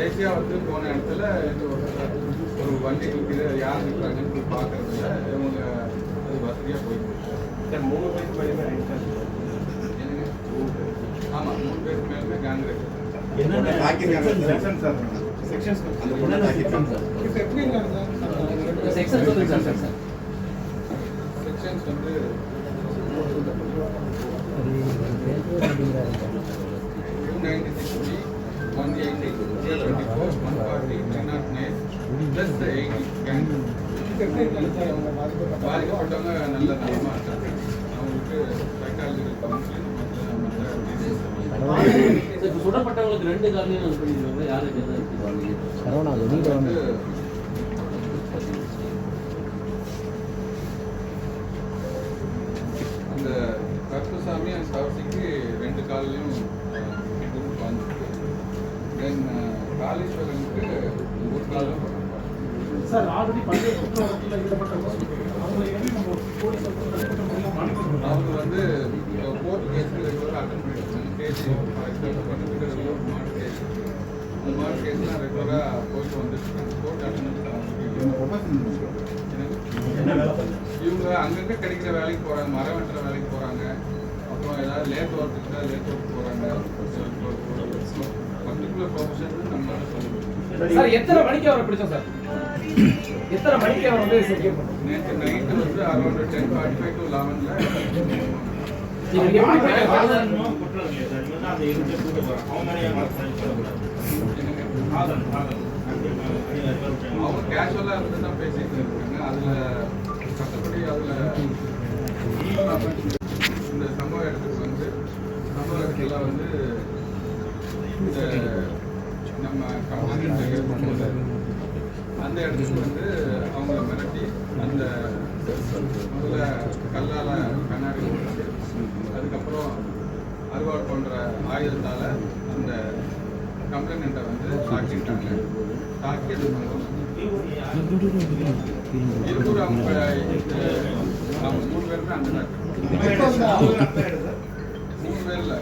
தேசியா வந்து போன இடத்துல ஒரு- வண்டி நிற்கிது யார் நிற்கிறாங்கன்னு போய் பார்க்கறதுல இவங்க அது வசதியாக போயிட்டு சார் மூணு பேருக்கு மேலே ஆமாம் மூணு பேருக்கு மேலுமே கேங் ரேப் என்னென்ன செக்ஷன் சார் செக்ஷன்ஸ் செக்ஷன் சொல்லுங்க சார். சார்? செக்ஷன்ஸ் வந்து two ninety six B twenty four one forty three பாதிக்கப்பட்டவங்க நல்ல நலமாக இருக்காங்க அவங்களுக்கு சைக்காலஜிக்கல் கவுன்சிலிங் மற்ற சுடப்பட்டவங்களுக்கு ரெண்டு காரணம் யாருக்கு வந்து ஒரு பண்ணாங்க சார் ஆல்ரெடி பல்வேறு குற்றவாளிகள் ஈடுபட்டவங்க அவங்க எப்படி நம்ம போலீஸ் மானிட்டர் அவங்க வந்து கோர்ட் கேஸ்க்கு ரெகுலராக அட்டன் பண்ணிட்டு கேஸ் ஃபார் எக்ஸாம்பிள் பண்ணிட்டு ரெகுலர் மார்க் கேஸ் அந்த மார்க் கேஸ்லாம் ரெகுலராக போயிட்டு வந்துட்டு கோர்ட் பண்ணுங்க இவங்க அங்கங்கே கிடைக்கிற வேலைக்கு போகிறாங்க மரம் வெட்டுற வேலைக்கு போகிறாங்க அப்புறம் ஏதாவது லேட் ஒர்க் இருந்தால் லேட் ஒர்க் போகிறாங்க பர்டிகுலர் ப்ரொஃபஷன் நம்மளால சொல்ல சார் எத்தனை மணிக்கு அவரை பிடிச்சோம் சார்? எத்தனை மணிக்கு அவர் வந்து செக்யூர் பண்ணோம் நேற்று நைட்டு வந்து around ten forty five to லெவனில் அவங்க கேஷுவலாக இருந்து தான் பேசிட்டு இருக்காங்க. அதில் கஷ்டப்படி அதில் இந்த சம்பவ இடத்துக்கு வந்து சம்பவ இடத்துல வந்து நம்ம கம்ப்ளைண்ட் பண்ணும்போது அந்த இடத்துக்கு வந்து அவங்கள மிரட்டி அந்த முதல்ல கல்லால் கண்ணாடி அதுக்கப்புறம் அறுவாள் போன்ற ஆயுதத்தால் அந்த கம்ப்ளைண்ட்டை வந்து தாக்கிட்டாங்க தாக்கியது இருநூறு அவங்க அவங்க மூணு பேருமே அந்த மூணு பேர் இல்லை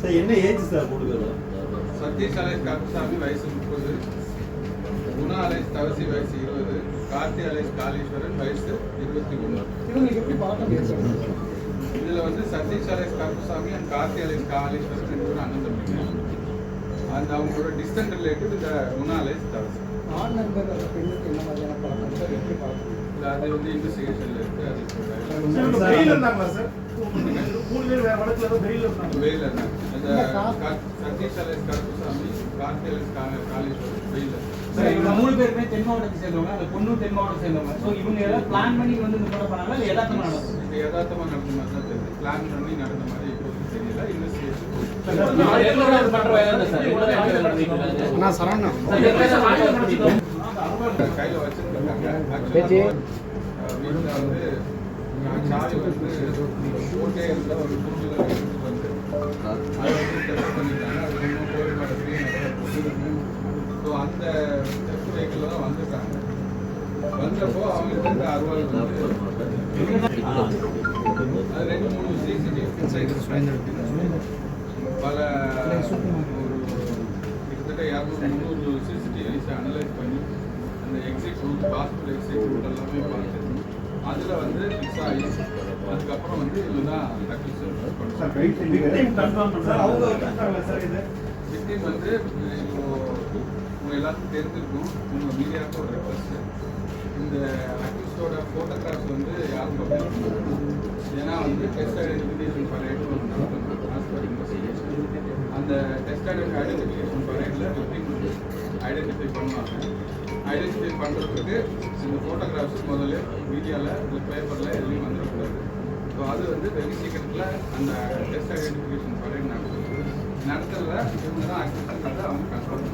சார் என்ன ஏஜ் சார் பேரும் சதீஷ் அலேஷ் கருப்புசாமி வயசு முப்பது குணா அலேஷ் தவசி வயசு இருபது கார்த்தி அலேஷ் காளீஸ்வரன் வயசு இருபத்தி ஒன்று. இதுல வந்து சதீஷ் அலேஷ் கருப்புசாமி அண்ட் கார்த்தி அலேஷ் காளீஸ்வரன் ரெண்டு பேரும் அண்ணன் தம்பிங்க அந்த அவங்களோட டிஸ்டன்ட் ரிலேட்டிவ் இந்த குணா அலேஷ் தவசி. ஆண் நண்பர் அந்த பெண்ணுக்கு என்ன மாதிரியான பழக்கம்? எப்படி பழக்கம்? இல்ல, அது வந்து இன்வெஸ்டிகேஷன்ல இருக்கு அது மூணு பேர் வேற வழக்குல ஏதோ பெயில் இருந்தாங்க வெயில் அந்த கா- சதீஷ் கருப்புசாமி கார்த்தி அலேஷ் கா- காளீஸ்வரன் வெயில் சார் இவங்க மூணு பேருமே தென் மாவட்டத்தை சேர்ந்தவங்க அந்த பொண்ணு தென் மாவட்டத்தை சேர்ந்தவங்க ஸோ இவங்க ஏதாவது பிளான் பண்ணி வந்து இந்த கொலை பண்ணாங்களா இல்லை யதார்த்தமா நடந்தது இது யதார்த்தமா நடந்த மாதிரி தான் தெரியுது பிளான் பண்ணி நடந்த மாதிரி இப்போதைக்கு தெரியல இன்வெஸ்டிகேஷன் சரவணா. கையில வச்சிருக்காங்க. வீட்டில் வந்து ஸோ அந்த டெஸ்ட் தான் வந்திருக்காங்க வந்தப்போ அவங்களுக்கு இருந்த வந்து அது ரெண்டு மூணு சிசிடிவி பல ஒரு கிட்டத்தட்ட இரநூறு முந்நூறு சிசிடிவிஸ் அனலைஸ் பண்ணி அந்த exit route hospital exit route எல்லாமே பார்த்து அதில் வந்து ஃபிக்ஸ் ஆகி அதுக்கப்புறம் வந்து இவங்க தான் சார் விக்டிம் வந்து இப்போ உங்க எல்லாத்துக்கும் தெரிஞ்சிருக்கும். உங்க மீடியாவுக்கு ஒரு ரெக்வஸ்ட் இந்த அக்யூஸ்டோட ஃபோட்டோகிராஃப்ஸ் வந்து யாரும் ஏன்னா வந்து டெஸ்ட் ஐடென்டிஃபிகேஷன் பரேட் ஒன்று நடத்தணும் ஆஸ் பர் இன்வெஸ்டிகேஷன் அந்த டெஸ்ட் ஐடென்டிஃபிகேஷன் பரேட்டில் விக்டிம் ஐடென்டிஃபை பண்ணுவாங்க. ஐடென்டிஃபை பண்ணுறதுக்கு இந்த ஃபோட்டோகிராஃப்ஸ் முதல்ல மீடியாவில் இந்த பேப்பரில் எதுலேயும் வந்துடக்கூடாது. ஸோ அது வந்து வெகு சீக்கிரத்தில் அந்த டெஸ்ட் ஐடென்டிஃபிகேஷன் பரேட் நடத்துறது நடத்துறத இவங்க தான் அக்செப்ட் பண்ணுறதை அவங்க கண்ட்ரோல்